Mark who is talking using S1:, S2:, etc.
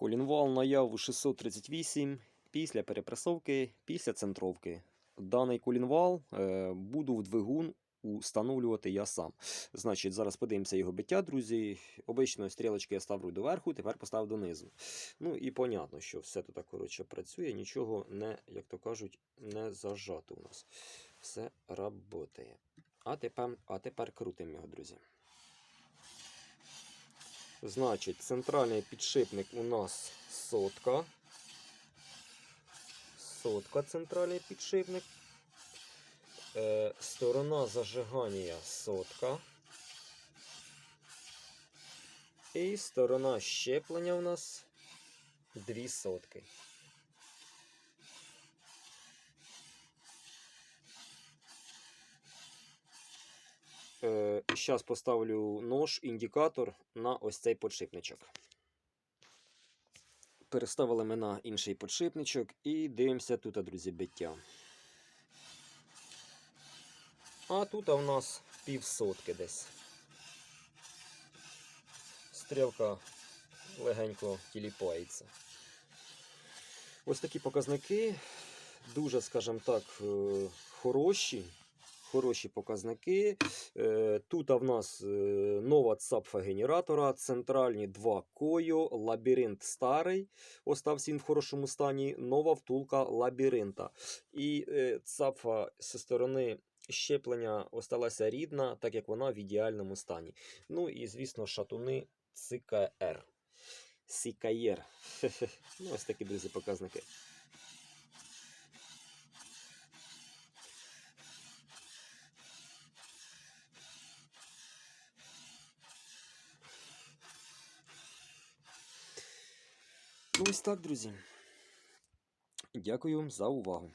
S1: Колінвал наяву 638 після перепресовки, після центровки. Даний колінвал е, буду в двигун установлювати я сам. Значить, зараз подивимося його биття, друзі. Обично стрілочки я ставлю доверху, тепер поставив донизу. Ну і понятно, що все тут коротше, працює, нічого не, як то кажуть, не зажато у нас. Все працює. А тепер, а тепер крутимо його, друзі. Значить, центральний підшипник у нас сотка. Сотка центральний підшипник. Е, сторона зажигання сотка. І сторона щеплення у нас дві сотки. Зараз поставлю нож, індикатор на ось цей подшипничок. Переставили ми на інший подшипничок і дивимося тут, друзі, биття. А тут у нас півсотки десь. Стрілка легенько тіліпається. Ось такі показники. Дуже, скажімо так, е, хороші. Хороші показники. Е, Тут в нас е, нова цапфа генератора, центральні два кою, лабіринт старий, остався він в хорошому стані, нова втулка лабіринта. І е, цапфа зі сторони щеплення осталася рідна, так як вона в ідеальному стані. Ну і, звісно, шатуни ЦКР. Сікаєр. Ну, ось такі, друзі, показники. Ось так, друзі. Дякую за увагу.